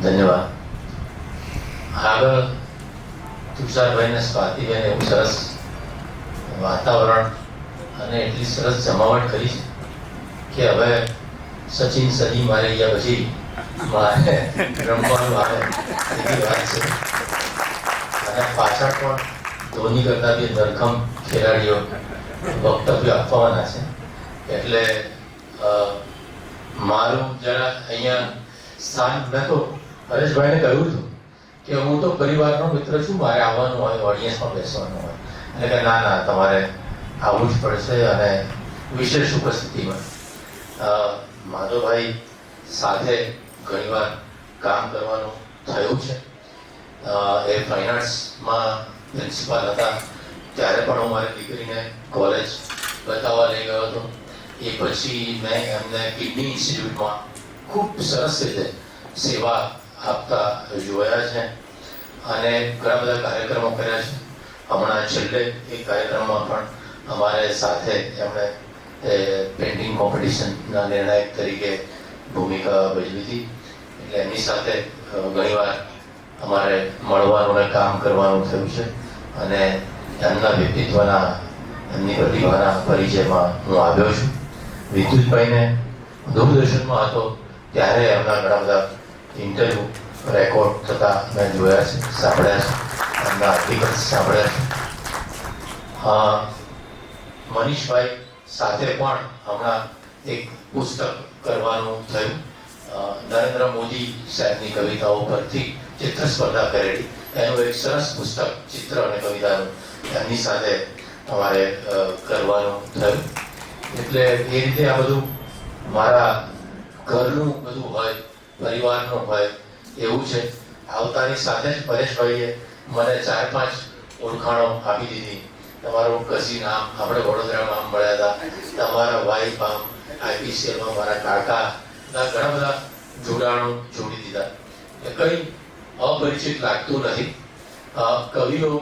ધન્યવાદ આગળ તુષારભાઈ સ્વાતિબેન એવું સરસ વાતાવરણ અને એટલી સરસ જમાવટ કરી છે કે હવે સચિન સદી મારી ગયા પછી મારે રમવાનું આવે એવી વાત છે અને પાછળ પણ ધોની કરતા બી ધરખમ ખેલાડીઓ વક્તવ્ય આપવાના છે એટલે મારું જરા અહીંયા સ્થાન મેં તો હરેશભાઈને કહ્યું હતું કે હું તો પરિવારનો મિત્ર છું, મારે આવવાનું હોય, ઓડિયન્સમાં બેસવાનું હોય. એટલે કે ના ના, તમારે આવવું જ પડશે અને વિશેષ ઉપસ્થિતિમાં. માધવભાઈ સાથે ઘણીવાર કામ કરવાનું થયું છે. એ ફાઇન આર્ટ્સમાં પ્રિન્સિપાલ હતા. ત્યારે પણ હું મારી દીકરીને કોલેજ બતાવવા લઈ ગયો હતો. એ પછી મેં એમને કિડની ઇન્સ્ટિટ્યૂટમાં ખૂબ સરસ રીતે સેવા આપતા જોયા છે અને ઘણા બધા કાર્યક્રમો કર્યા છે. હમણાં છેલ્લે એ કાર્યક્રમમાં પણ અમારે સાથે એમણે પેઇન્ટિંગ કોમ્પિટિશનના નિર્ણાયક તરીકે ભૂમિકા ભજવી હતી. એટલે એમની સાથે ઘણીવાર અમારે મળવાનું અને કામ કરવાનું થયું છે અને એમના વ્યક્તિત્વના, એમની પ્રતિભાના પરિચયમાં હું આવ્યો છું. વિદ્યુતભાઈને દૂરદર્શનમાં હતો ત્યારે એમના ઘણા બધા ઇન્ટરવ્યૂ રેકોર્ડ થતા મેં જોયા છે સાંભળ્યા છે. એમના આર્ટિકલ સાંભળ્યા છે. હા, મનીષભાઈ સાથે પણ હમણાં એક પુસ્તક કરવાનું થયું. નરેન્દ્ર મોદી સાહેબની કવિતાઓ પરથી ચિત્ર સ્પર્ધા કરેલી. એનું એક સરસ પુસ્તક, ચિત્ર અને કવિતાનું એમની સાથે અમારે કરવાનું થયું. એટલે એ રીતે આ બધું મારા ઘરનું બધું હોય પરિવારનું હોય એવું છે. આવતાની સાથે જ પરેશભાઈએ મને ચાર પાંચ ઓળખાણો આપી દીધી. તમારું કઝિન આમ આપણે વડોદરામાં આમ મળ્યા હતા. તમારા વાઈફ આમ આઈપીસીએલમાં મારા કાકા ના ઘણા બધા જોડાણો જોડી દીધા. એ કંઈ અપરિચિત લાગતું નથી. કવિઓ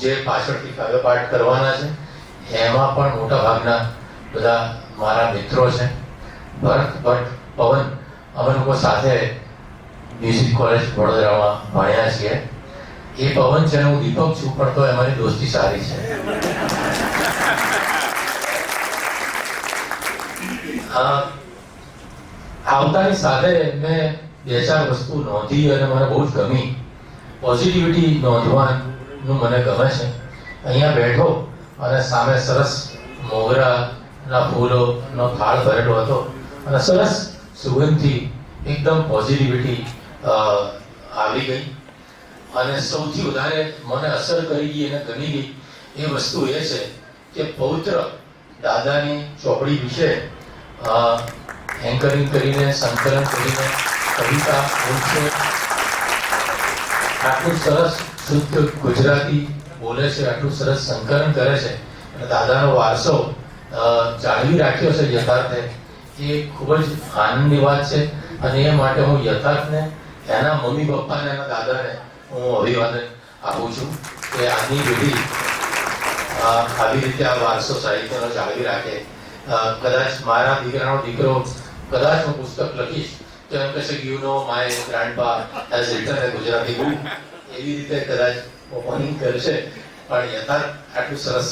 જે પાછળથી કાવ્ય પાઠ કરવાના છે, એમાં પણ મોટા ભાગના બધા મારા મિત્રો છે. ભરત ભટ્ટ, પવન અમે લોકો સાથે મ્યુઝિક કોલેજ વડોદરામાં ભણ્યા છીએ. એ પવન છે હું દીપક છું, પણ તો અમારી દોસ્તી સારી છે. આવતાની સાથે મેં બે ચાર વસ્તુ નોંધી અને મને બહુ જ ગમી. પોઝિટિવિટી નોંધવાનું મને ગમે છે. અહીંયા બેઠો અને સામે સરસ મોગરાના ફૂલોનો થાળ ભરેલો હતો. અને સરસ સુગંધથી એકદમ પોઝિટિવિટી આવી ગઈ. અને સૌથી વધારે મને અસર કરી ગઈ અને ગમી ગઈ એ વસ્તુ એ છે કે પૌત્ર દાદાની ચોપડી વિશે એન્કરિંગ કરીને, સંકલન કરીને, કવિતા બોલશે આટલું સરસ શુદ્ધ ગુજરાતી બોલે છે, આટલું સરસ સંકલન કરે છે. અને દાદાનો વારસો જાળવી રાખ્યો છે યથાર્થે. એ ખૂબ જ આનંદની વાત છે. અને એ માટે હું યથાર્થને એના મમ્મી પપ્પાને એના દાદાને હું અભિવાદન આપું છું કે આજની પેઢી આવી રીતે આ વારસો સાહિત્યનો જાળવી રાખે. કદાચ મારા દીકરાનો દીકરો કદાચ હું પુસ્તક લખીશ તો એમ કહેશે you know my grandpa has return a Gujarati book એવી રીતે કદાચ ઓપનિંગ કરશે. પણ યથાર્થ આટલું સરસ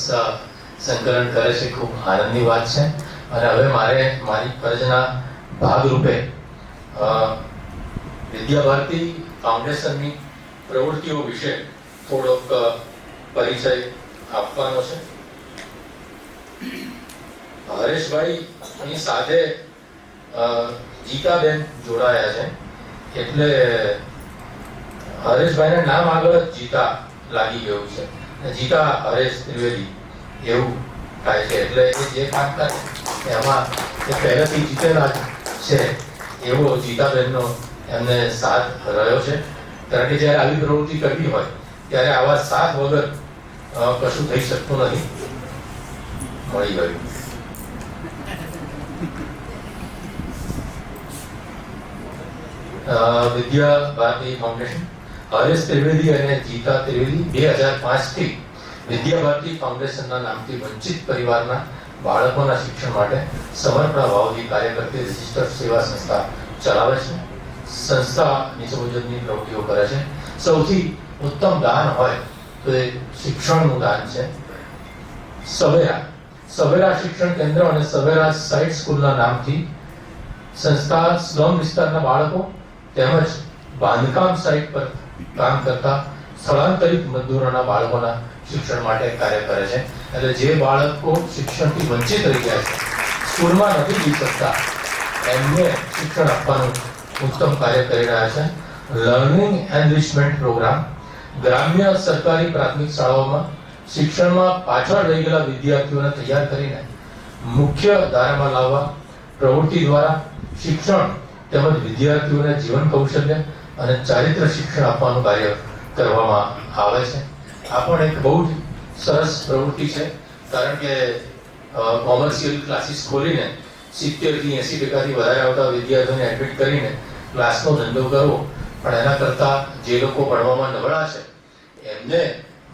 સંકલન કરે છે, ખૂબ આનંદની વાત છે. અને હવે મારે મારી ફરજના ભાગરૂપે વિદ્યાભારતી ફાઉન્ડેશનની પ્રવૃત્તિઓ વિશે થોડોક પરિચય આપવાનો છે. હરેશભાઈ ની સાથે જીતાબેન જોડાયા છે. એટલે હરેશભાઈના નામ આગળ જીતા લાગી ગયું છે. જીતા હરેશ ત્રિવેદી, એવું થાય છે. એટલે એ જે કામ કરે એમાં એ પહેલેથી જીતેલા છે એવો જીતાબેનનો એમને સાથ રહ્યો છે કારણ કે જ્યારે આવી પ્રવૃત્તિ કરવી હોય, ત્યારે આવા સાથ વગર કશું થઈ શકતું નથી. મળી ગયું. વિદ્યા ભારતી ફાઉન્ડેશન. હરેશ ત્રિવેદી અને જીતા ત્રિવેદી બે હજાર પાંચથી વિદ્યા ભારતી ફાઉન્ડેશનના નામથી વંચિત પરિવારના બાળકોના શિક્ષણ માટે સમર્પણ ભાવથી કાર્ય કરતી રજિસ્ટર્ડ સેવા સંસ્થા ચલાવે છે. સંસ્થા નીચે મુજબની પ્રવૃત્તિઓ કરે છે. સૌથી ઉત્તમ દાન હોય તો એ શિક્ષણનું દાન છે. સવેરા. સવેરા શિક્ષણ કેન્દ્ર અને સવેરા સાઇટ સ્કૂલના નામથી સંસ્થા સ્લમ વિસ્તારના બાળકો તેમજ બાંધકામ સાઇટ પર કામ કરતા સ્થળાંતરિત મજદૂરોના બાળકોના શિક્ષણ માટે કાર્ય કરે છે. એટલે જે બાળકો શિક્ષણથી વંચિત રહી ગયા છે, સ્કૂલમાં નથી જઈ શકતા, એમને શિક્ષણ આપવાનું ઉત્તમ કાર્ય કરી રહ્યા છે. લર્નિંગ એનરિચમેન્ટ પ્રોગ્રામ, ગ્રામ્ય સરકારી પ્રાથમિક શાળાઓમાં શિક્ષણમાં પાછળ રહી ગયેલા વિદ્યાર્થીઓને તૈયાર કરીને મુખ્ય ધારામાં લાવવા, પ્રવૃત્તિ દ્વારા શિક્ષણ તેમજ વિદ્યાર્થીઓને જીવન કૌશલ્ય અને ચારિત્ર શિક્ષણ આપવાનું કાર્ય કરવામાં આવે છે. આ પણ એક બહુ જ સરસ પ્રવૃત્તિ છે. કારણ કે કોમર્શિયલ ક્લાસીસ ખોલીને સિત્તેરથી એંસી ટકાથી વધારે આવતા વિદ્યાર્થીઓને એડમિટ કરીને ક્લાસનો ધંધો કરવો, પણ એના કરતાં જે લોકો ભણવામાં નબળા છે, એમને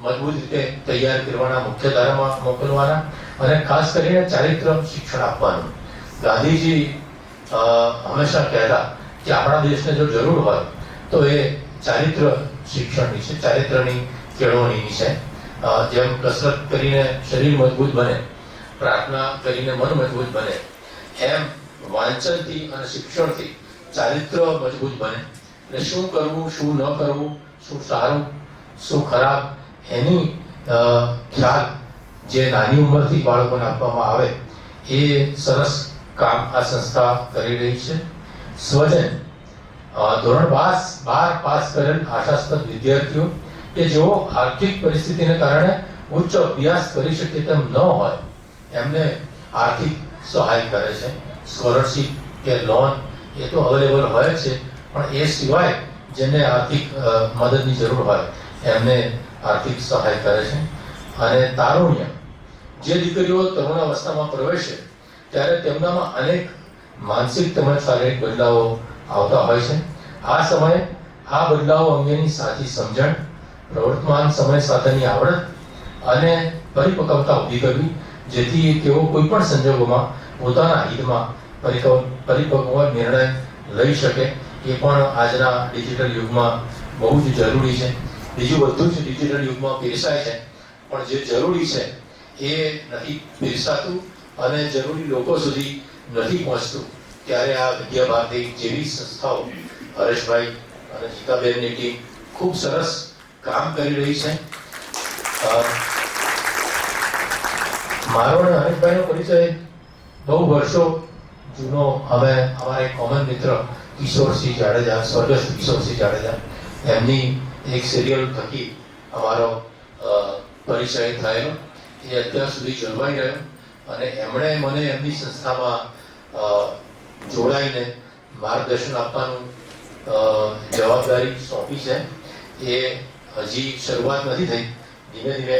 મજબૂત રીતે તૈયાર કરવાના, મુખ્ય ધારામાં મોકલવાના અને ખાસ કરીને ચારિત્ર શિક્ષણ આપવાનું. ગાંધીજી હંમેશા કહેતા કે આપણા દેશને જો જરૂર હોય, તો એ ચારિત્ર શિક્ષણની છે ચારિત્રની કેળવણીની છે જેમ કસરત કરીને શરીર મજબૂત બને, પ્રાર્થના કરીને મન મજબૂત બને, એમ વાંચનથી અને શિક્ષણથી ચારિત્ર મજબૂત બને. એટલે શું કરવું, શું ન કરવું, શું સારું, શું ખરાબ, એની ખ્યાલ જે નાની ઉંમરથી બાળકોને આપવામાં આવે, એ સરસ કામ આ સંસ્થા કરી રહી છે. સ્વજન ધોરણ પાસ બાર પાસ કરેલ આશાસ્પદ વિદ્યાર્થીઓ કે જેઓ આર્થિક પરિસ્થિતિને કારણે ઉચ્ચ અભ્યાસ કરી શકે તેમ ન હોય, એમને આર્થિક સહાય કરે છે. સ્કોલરશીપ કે લોન એ તો અવેલેબલ હોય છે, પણ એ સિવાય જેને આર્થિક મદદની જરૂર હોય, એમને આર્થિક સહાય કરે છે. અને તારુણ્ય, જે દીકરીઓ તરુણ અવસ્થામાં પ્રવેશે, ત્યારે તેમનામાં અનેક માનસિક તેમજ શારીરિક બદલાવો આવતા હોય છે. આ સમયે આ બદલાવો અંગેની સાચી સમજણ, પ્રવર્તમાન સમય સાથેની આવડત અને પરિપક્વતા ઊભી કરવી, જેથી તેઓ કોઈ પણ સંજોગોમાં પોતાના હિતમાં પરિપક્વ નિર્ણય લઈ શકે, એ પણ આજના ડિજિટલ યુગમાં બહુ જ જરૂરી છે. બીજું બધું જ ડિજિટલ યુગમાં પીરસાય છે, પણ જે જરૂરી છે એ નથી પીરસાતું અને જરૂરી લોકો સુધી નથી પહોંચતું. ત્યારે આ વિદ્યા ભારતી જેવી સંસ્થાઓ હરેશભાઈ અને જીતાબેનની ટીમ ખૂબ સરસ કામ કરી રહી છે. મારો અને હરેશભાઈનો પરિચય બહુ વર્ષો જૂનો. હવે અમારા એક કોમન મિત્ર કિશોરસિંહ જાડેજા, સ્વર્ગસ્થ કિશોરસિંહ જાડેજા, એમની એક સિરિયલ થકી અમારો પરિચય થયેલો. એ અત્યાર સુધી જળવાઈ રહ્યો અને એમણે મને એમની સંસ્થામાં જોડાઈને માર્ગદર્શન આપવાનું જવાબદારી સોંપી છે. એ હજી શરૂઆત નથી થઈ. ધીમે ધીમે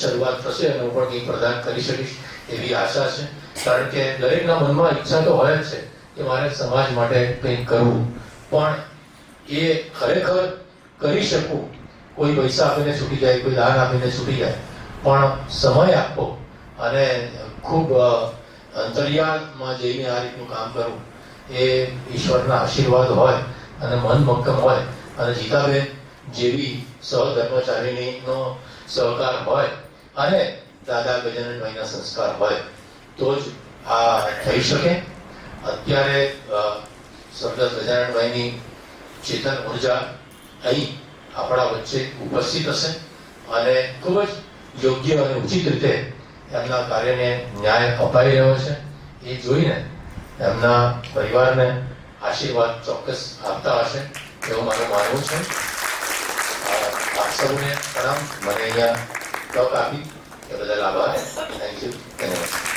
શરૂઆત થશે અને હું પણ કંઈક પ્રદાન કરી શકીશ એવી આશા છે. કારણ કે દરેકના મનમાં ઈચ્છા તો હોય જ છે કે મારે સમાજ માટે કંઈક કરવું. પણ એ ખરેખર કરી શકું, કોઈ પૈસા આપીને છૂટી જાય, કોઈ દાન આપીને છૂટી જાય, પણ સમય આપવો અને ખૂબ અંતરિયાળમાં જઈને આ રીતનું કામ કરવું એ ઈશ્વરના આશીર્વાદ હોય અને મન મક્કમ હોય અને જીતાબેન જેવી સહધર્મચારીનો સહકાર હોય અને દાદા ગજાનનભાઈના સંસ્કાર હોય, તો જ આ થઈ શકે. અત્યારે સ્વર્ગસ્થ ગજાનનભાઈની ચેતન ઊર્જા અહીં આપણા વચ્ચે ઉપસ્થિત હશે અને ખૂબ જ યોગ્ય અને ઉચિત રીતે એમના કાર્યને ન્યાય અપાઈ રહ્યો છે. એ જોઈને એમના પરિવારને આશીર્વાદ ચોક્કસ આપતા હશે, એવું મારું માનવું છે. આપ સૌને પ્રણામ. મને અહીંયા તક આપી. એ બદલ આભાર. થેન્ક યુ ધન્યવાદ.